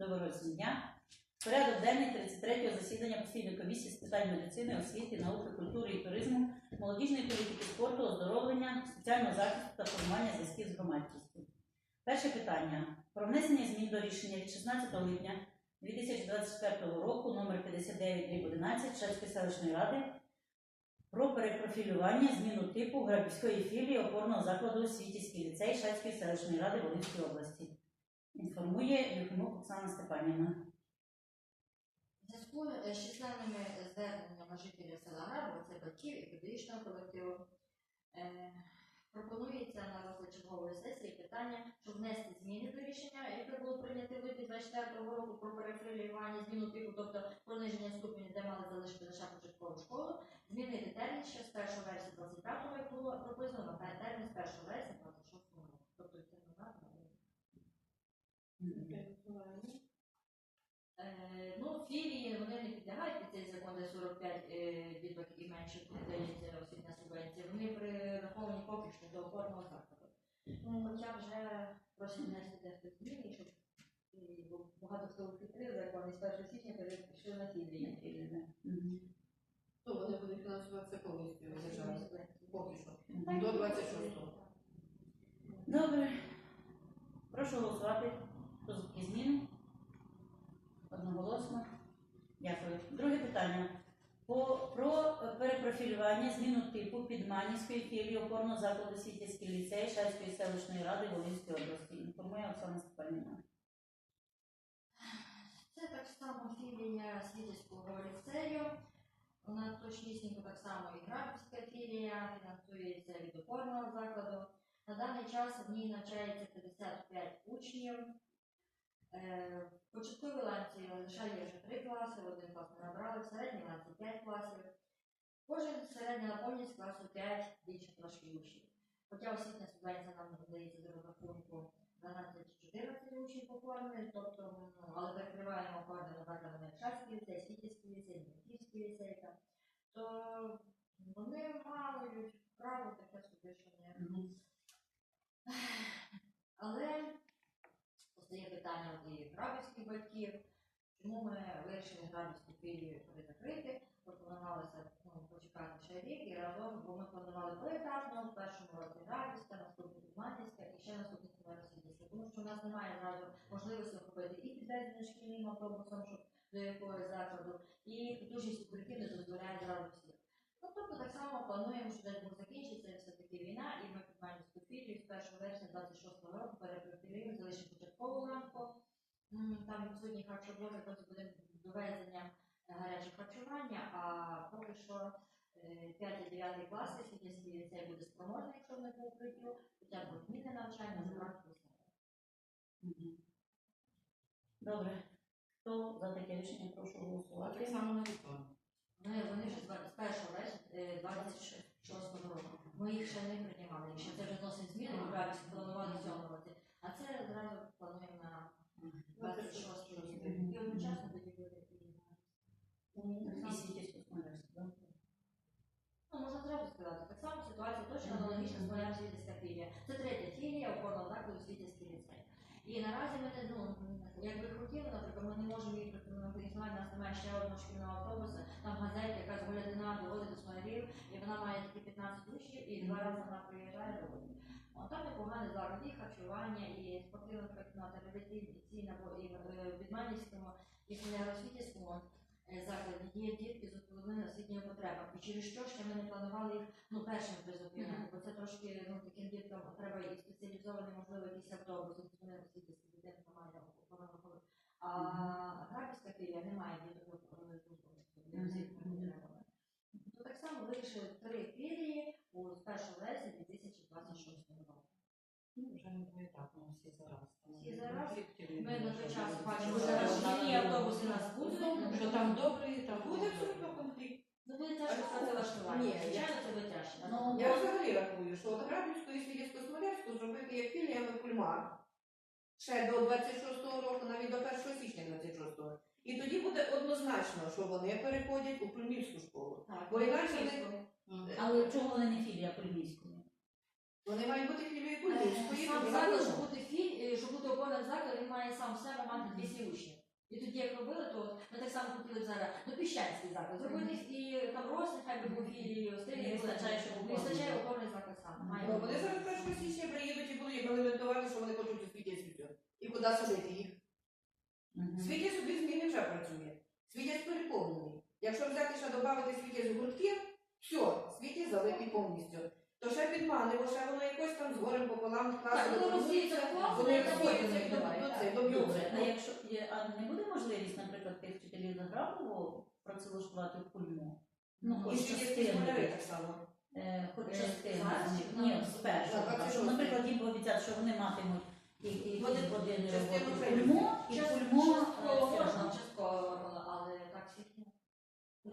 Доброго дня. Порядок денний 33-го засідання постійної комісії з питань медицини, освіти, науки, культури і туризму, молодіжної політики, спорту, оздоровлення, соціального захисту та формування зв'язків з громадськістю. Перше питання про внесення змін до рішення від 16 липня 2024 року номер 59 11 Шацької селищної ради про перепрофілювання зміну типу Грабівської філії опорного закладу Світівський ліцей Шацької селищної ради Волинської області. Оксана Степанівна. Зв'язку е, з численними зверненнями жителів села Грабово, це батьків і педагогічного колективу, е, пропонується на розгляд чергової сесії питання, щоб внести зміни до рішення, яке було прийнято в липні 24 року про перефілювання зміну типу, тобто пониження ступені, де мали залишити лише початкову школу, змінити термін ще з 1 вересня 25 року, було прописано, на термін з 1 вересня 26 року. Тобто Вони прираховані поки що до опорного закладу. Ну, Хоча вже просять внести дехто зміни, щоб багато хто ухитрив закон і з 1 січня перейшли на філії. Мгм. То вони будуть фінансуватися повністю. Поки що. До 26-го. Добре. Прошу голосувати. Хто за такі зміни? Одноголосно. Дякую. Друге питання. Про перепрофілювання зміну типу Підманівської філії опорного закладу Світівський ліцей Шацької селищної ради Волинської області. Інформує Оксана Степанівна. Це так само філія Світівського ліцею. Вона точнісінько так само і Крабівська філія, фінансується від опорного закладу. На даний час в ній навчається 55 учнів. Е, В початковій ланці лише є вже 3 класи, один клас не набрали, в середній ланці 5 класів. Кожен середня наповнюється класу 5 більше трошки учнів. Хоча освітня субвенція нам надається за розрахунку 12-14 учнів оформлені, тобто, ну, але перекриваємо закладами як Шацький ліцей, Світівський ліцей, Дмитрівський ліцей, то вони мають право таке собі, що не. Але постає питання от і грабівських батьків, чому ми вирішили грабівську філію перезакрити, пропонувалося ну, почекати ще рік і разом, бо ми планували поетапно, в першому році грабівська, наступний Підматівська і ще наступний Російська, тому що в нас немає зразу можливості охопити і підвезення шкільним автобусом, щоб до якогось закладу, і потужність укриттів не дозволяє зразу всіх. Ну, тобто так само плануємо, що десь закінчиться все-таки війна, і ми підманівську філію з 1 вересня 26 року перепрофілюємо, залишимо початкову лампу. М, Там відсутній просто буде довезення е, гарячого харчування, а поки що 5-9 класи світівський ліцей буде спроможний, якщо вони по укриттю, хоча б зміни навчання забрати до Добре. Хто за таке рішення прошу Так голосувати? само на вікно. Вони, вже з 1 вересня е, 26 року. Ми їх ще не приймали. Якщо це вже зміни, ми брали планували в цьому. А це зразу плануємо на 26 рік. І одночасно тоді буде і І Світівську Смолярську, так? Ну, можна зразу сказати. Так само ситуація точно аналогічна з філія. Це третя філія опорного закладу світівський ліцей. І наразі ми ну, як би хотіли, наприклад, ми не можемо їх організувати, у нас немає ще одного шкільного автобуса, там газелька, якась гулядина доводить до смолярів, і вона має тільки 15 учнів, і два рази вона приїжджає доводить. От там непоганий заклад, і харчування, і спортивна реабілітаційна, бо і в Відманівському, і в Хмельницькому закладі є дітки з особливими освітніми потребами. І через що ще ми не планували їх ну, першим призупиняти, бо це трошки ну, таким діткам треба і спеціалізований, можливо, якийсь автобус, тому що вони дитинка має опорно А грабівська філія не має діток з освітніми потребами. Так само вирішили три філії у з 1 вересня 2026 року. Ну, вже не поетапно, всі зараз. Всі зараз? Ми на той вже час бачимо, що зараз шкільні автобуси нас будуть. Що там добре, там буде абсолютно конфлікт. Ну, буде тяжко працевлаштування. Ні, Звичайно, це буде тяжко. Ну, Я взагалі рахую, що от Грабівську і Свідівсько-Смолярську зробити як філіями кульмар ще до 26-го року, навіть до 1 січня 26-го. І тоді буде однозначно, що вони переходять у Кульмівську школу. Так, Бо інакше Але чого вони не філія? Вони мають бути філією Е, Кульмівської. Сам заклад, щоб бути філь, е, щоб бути опорним заклад, він має сам в себе мати 200 учнів. тоді як робили, то ми так само хотіли б зараз ну, піщанський заклад. Зробити і там розвиток, хай би був філії, остилі, Не вистачає, щоб не вистачає опорний заклад сам. Має бути. вони зараз 1 січня приїдуть і будуть імплементувати, що вони хочуть у світі світу. І куди садити їх. Світі собі зміни вже працює. Світязь переповнений. Якщо взяти ще додати світі з гуртків, все, світі залитий повністю. То ще підманило, ще воно якось там з горем пополам Так, класи коли розсіються класи, вони то розсіються потім і до давай, до так. це, до Добре, бюджету. а якщо є, а не буде можливість, наприклад, тих вчителів Заграбового працевлаштувати в пульму? Ну, І хоч світі частину. школяри так само. Е, хоч Е, частину. зараз з чи Ні, спершу. на так, 26-й. Щоб, наприклад, їм пообіцяти, що вони матимуть і, і, Вони години частину роботи в пульмо, і Частково пульмо частково е, частково можна, так ні. Ну,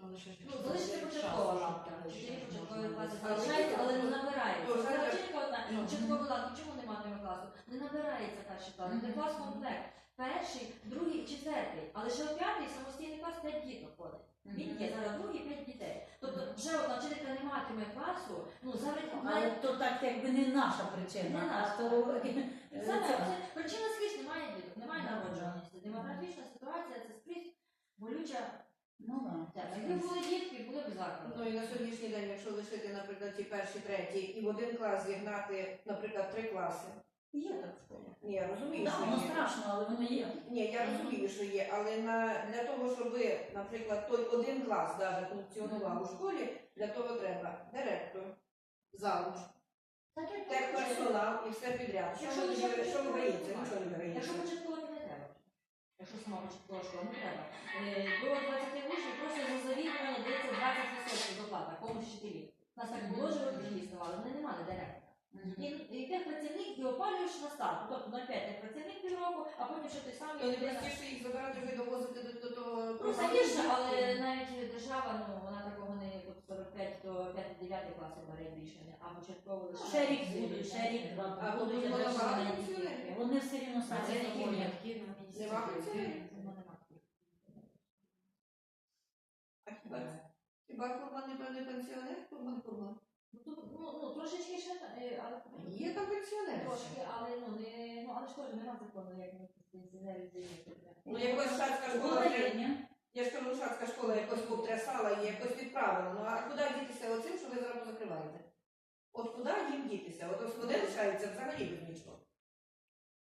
залишити початкова лавка. Чотири початкові класи залишається, але не набирається. вчителька одна, початкові лавки, чому не матиме класу? Не набирається перший клас, це клас комплект. Перший, другий, четвертий, але ще п'ятий самостійний клас п'ять діток ходить. Він є зараз другий п'ять дітей. Тобто вже одна вчителька не матиме класу, ну зараз Але то так якби не наша причина, Не наша, причина скрізь немає діток, немає народжуваності. Демографічна ситуація це скрізь болюча. Ну, да. Якби були дітки, були б заклади. Ну і на сьогоднішній день, якщо лишити, наприклад, ті перші, треті, і в один клас зігнати, наприклад, три класи. Є так в школі. Ні, я розумію, Так, що воно є. страшно, але воно є. Ні, я розумію, що є, але на, для того, щоб, наприклад, той один клас навіть функціонував у школі, для того треба директор, завуч, Так, як техперсонал і все підряд. Що Якщо ви що ви боїться? Нічого не боїться. Якщо початково не треба. Якщо сама початкова школа не треба. У нас так було, що ви ставали, вони не мали директора. І, і тих працівник і опалюєш на старт. Тобто на 5 як працівник півроку, а потім ще той самий. То не простіше їх забирати вже довозити до, того. Простіше, але навіть держава, ну вона такого не от 45 до 5-9 класу бере рішення, а початково лише. Ще рік будуть, ще рік, два А будуть. багато ж вони- все рівно А самі це які? Ну. А хіба, хіба Курбан не пенсіонер? Курбан Курбан. Ну, тут, ну, ну, трошечки ще, е, але Є там пенсіонер. трошки, але ну, не, ну, але ж теж нема закону, як ми пенсіонерів звільнити. Ну, якось шацька школа, Була я ж кажу, шацька школа якось потрясала і якось відправила. Ну а куди дітися оцим, що ви зараз закриваєте? От куди їм дітися? От ось вони лишаються взагалі без нічого.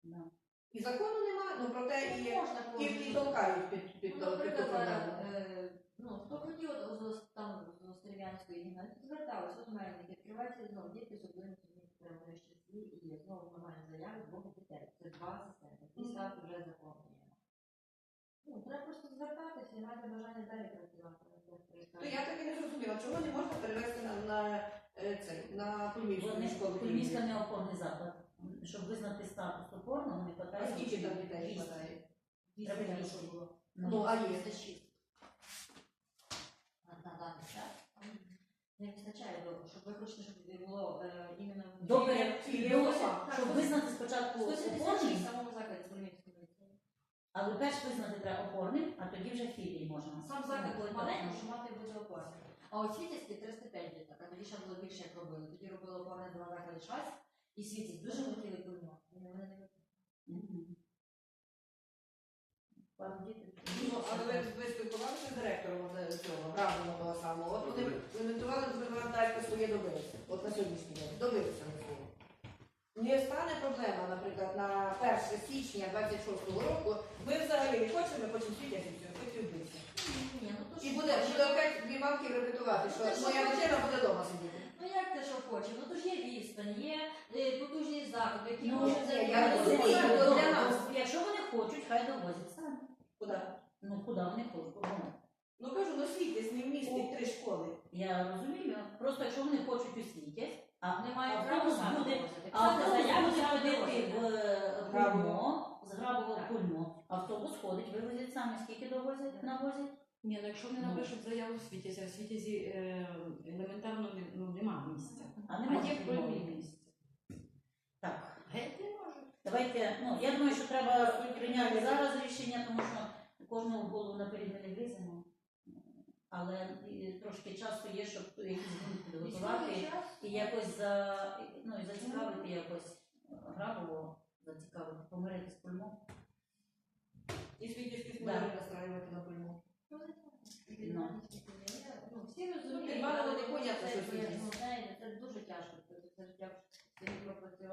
Да. І закону нема, ну проте і, можна і, і толкають під, під, Ну, під, ту наприклад, програму. е, ну, хто хотів от, з, там, з гімназії, зверталися, от мене відкривається знову дітки з особливостями щасливі і знову нормальні заяви двох дітей. Це два асистенти. І ставки вже заповнюємо. Ну, треба просто звертатися і мати бажання далі працювати. То я таки не зрозуміла, чого не можна перевести на, на, е, цей, на Вони школу. Кульмівська не опорний заклад. Щоб визнати статус опорного, не А скільки там дітей. Треба більше. було. Ну, а є? Даний час. Не вистачає, бо щоб ви хочете, щоб було е, іменно До філія- пере- Філія до- ФОПа. Щоб визнати спочатку 176 опорним, в самому закладі ліцею. але перш визнати треба опорним, а тоді вже філії можна. Сам заклад був так, маленький, що мати буде опорний. А от світівські 305 діток, а тоді ще було більше, як робили. Тоді робили опорне два заклади час, і світість дуже хотіли пульмо. І вони не Пару дітей. Ну, але ви, ви спілкувалися з директором от, е, цього грамотного того самого. От вони імплементували Далька своє добилися. От на сьогоднішній день. Добилися на своє. Не стане проблема, наприклад, на 1 січня 26-го року. Ми взагалі не хочемо, ми хочемо все, хоч і ну буде, буде опять дві мамки репетувати, що Ну, моя дитина буде вдома сидіти. Ну як це що хоче? Ну то ж є відстань, є е, потужні заходи, які Ну, можуть ні, я зайняти. розумію, Ну, ну, для нас. Якщо вони хочуть, хай довозять самі. Куди? Ну куди вони хочуть? Ну кажу, ну світись не вмістить три школи. Я розумію. Просто якщо вони хочуть освітять, а Не мають права автобус буде, а автобус буде ходити в е, Грабово. з грабового Так. Автобус ходить, вивозять самі, скільки довозять, навозять. Ні, ну якщо вони Ну. напишуть заяву в світязі, а в світязі е, елементарно не- ну, нема місця. А А немає є польові місце. Так. Геть не можуть. Давайте, ну я думаю, що треба прийняти зараз рішення, тому що кожного голову наперед ми не вліземо але е, трошки часу є, щоб якісь думки підготувати і якось за, ну, і зацікавити якось е, грабово, зацікавити, помирити з пульмо. І світівки зможемо настраювати на пульму. Ну, ну. Ну, всі розуміють, але не понятно, що це. Дуже тяжко, це життя, що ти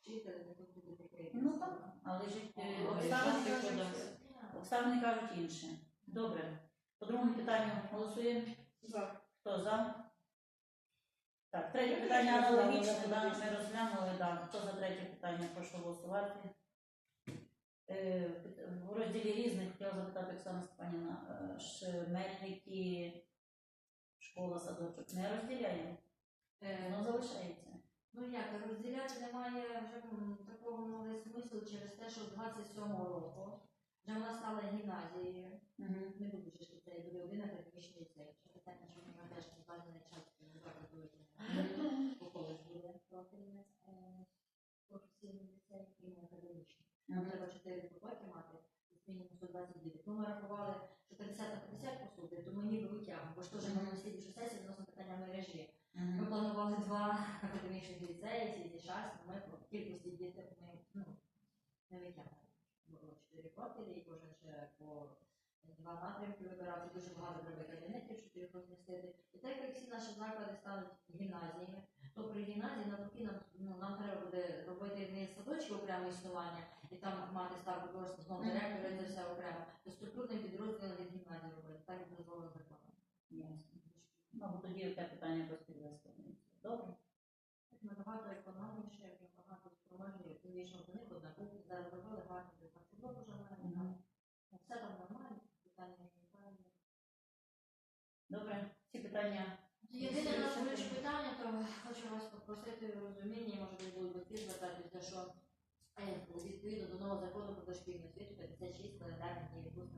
вчителя, не тут буде таке. Ну так, але ж е, обставини кажуть інше. Добре. По другому питанню голосуємо. За. Хто за? Так, третє питання аналогічне, да, ми розглянули, да. Хто за третє питання, прошу голосувати. Е, В розділі різних хотіла запитати Оксана Степанівна, е, шмельники, школа, садочок не розділяємо, Е, воно залишається. Ну як, розділяти немає вже м, такого новий смислу через те, що з 27-го року вже вона стала гімназією. Не буду що це буде один академічний ліцей. Що питання, що вона теж не бажаний час закладують по коледж буде профільне е, професійний ліцей і не академічний. Нам треба 4 потоки мати, мінімум 129. Ну, ми рахували, що 50 на 50 посуди, то ми ніби витягнемо, бо ж теж ми на слідчу сесію відносно питання мережі. Ми планували два академічних ліцеї, ці ці час, ми по кількості дітей ми ну, не витягнули. Було чотири профілі, і кожен ще по два напрямки вибирав, дуже багато треба кабінетів, щоб їх розмістити. І так як всі наші заклади стануть гімназіями, то при гімназії навпаки нам, ну, нам треба буде робити не садочки окремо існування, і там мати ставку знову директора, і це все окремо, то структурний підрозділ від гімназії робити, так як дозволено законом. Ясно. Ну, тоді те питання просто виставлюється. Добре. Набагато економніше, набагато спроможніше, тим більше в них одна кухня, зараз робили гарно, де фарбу вже Мгм. маємо. Все там нормально, питання не виникає. Добре. Питання. Єдине наше болюче питання, то хочу вас попросити в розумінні, може будуть батьки звертатися, що відповідно до нового закону про дошкільну освіту 56 календарних днів.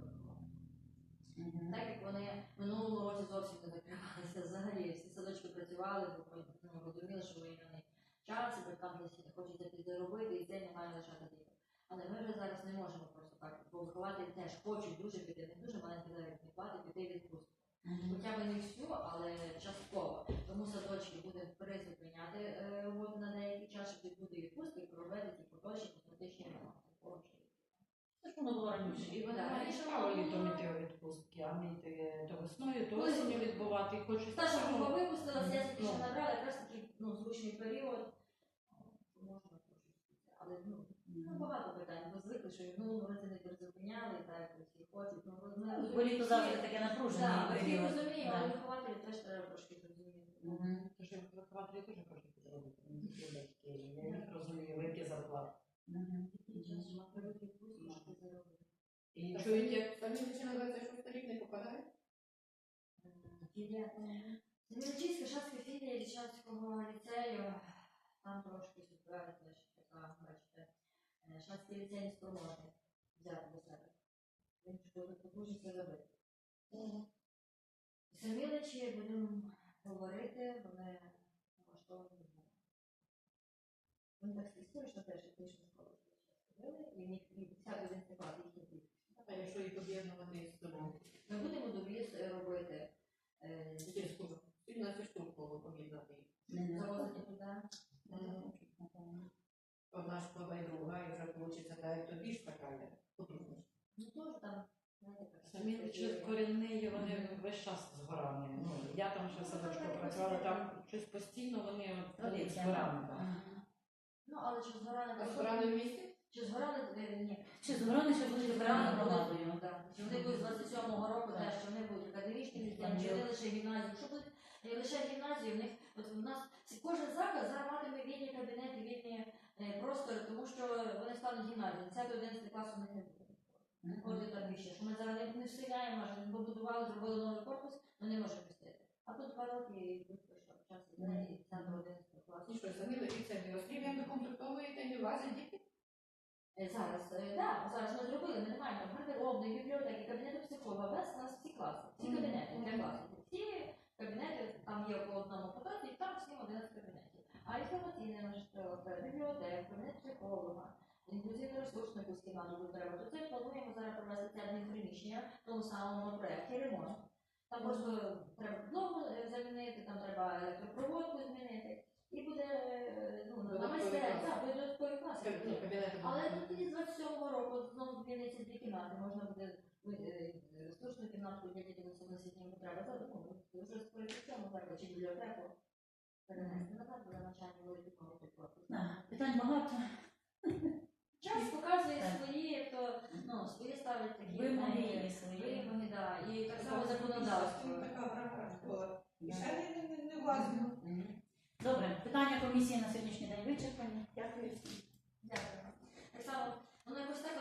Мгм. Так як вони в минулому році зовсім не закривалися взагалі, всі садочки працювали, бо ну, розуміли, що воєнний час, і батькам десь не хочуть десь заробити, і це не має лишати дітей. Але ми вже зараз не можемо просто так, бо вихователі теж хочуть дуже піти, не дуже маленькі заробітні плати, піти відпустку. Хоча б не всю, але частково. Тому садочки будуть призупиняти е, роботу на деякий час, щоб відпустки і проробити ті поточні косметичні ремонти. Ще. Це ж воно було раніше. І вони раніше право було- літом йти відпустки, а не йти то весною, то Ну, осінню відбувати. І хочуть Старша такого. група випустилася, я тільки Ну. що набрала, якраз такий ну, звучний період. Можна трошки. Але ну, ну, багато питань, бо що і в минулому році не призупиняли, так всі хочуть. Ну, ми, Бо літо завжди таке напружене. Так, ми всі період. розуміємо, але вихователі теж треба трошки зрозуміти. Мгм. Тож я вихователі теж хочуть підробити, не. Я їх розумію, які зарплати. Мгм. І чують, як Самі дитина 26 рік не попадає? Філія. Змілочиська шацька філія Дівчатського ліцею, там трошки ситуація ще така, бачите, Шацький ліцей не спроможний взяти до себе. Він потужність робити. Саміличі будемо говорити, вони влаштовані не. Вони так історично теж етнічну школу зробили, і в них і 10-11 клас їхні діти. Якщо їх об'єднувати із собою? Ми будемо довіз е, робити. е, Через школу. Сьогодні на цю штуку об'єднати їх. Не, не. Завозити туди. Мгм. Напевно. Одна школа і друга, і вже вийде та й тобі ж така є. потужність. Ну теж там, знаєте, так. самі чи корінні, вони весь час з горами. Ну, я там ще працювала, там щось постійно вони от, Традиція. горами. так. Мгм. Ну, але чи згорали А збирали в місті? Чи згорали е, ні. Чи ще будуть окремою громадою? Так. Чи вони будуть з 27-го року Так. теж, чи вони будуть академічні Там чи вони лише гімназії. Якщо будуть е, лише гімназії, в них, от у нас ці- кожен заклад зараз матиме вільні кабінети, вільні е, простори, тому що вони стануть гімназією. Це до 11 класу них не буде. Мгм. Ходить там більше, що ми зараз не, не встигаємо, аж побудували, зробили новий корпус, ми не можемо два роки і швидко, що час іде, і це до 11 класу. І що, самі лишиться не розстріляємо, комплектовуєте, не влазять діти? Е, Зараз, е, да, зараз ми зробили, ми не маємо гардеробної, бібліотеки, кабінету психолога, весь у нас всі класи, всі кабінети для Мгм. Всі кабінети, там є по одному потоці, і там всім 11 кабінетів. А інформаційний наш е, бібліотека, кабінет психолога, інклюзивно-ресурсну кімнату тут треба. То це плануємо зараз провести це адмінприміщення в тому самому проєкті ремонт. Там просто треба підлогу е, замінити, там треба електропроводку змінити. І буде е, ну, на Додаткові так, буде додаткові класи. Кабінети Але з 27-го року знову зміниться дві кімнати. Можна буде е, ресурсну кімнату для дітей з освітніми потребами. Це, Ну, вже цьому закладі, чи бібліотеку. перенести назад, буде навчання великий великий корпус. Питань багато. Час показує Так. свої, то ну, свої ставить такі Вимоги знаєте, свої. вимоги, да. І так само законодавство. Така графа не, не, не влазимо. Добре, питання комісії на сьогоднішній день вичерпані. Дякую всім. Дякую. Так само, воно якось так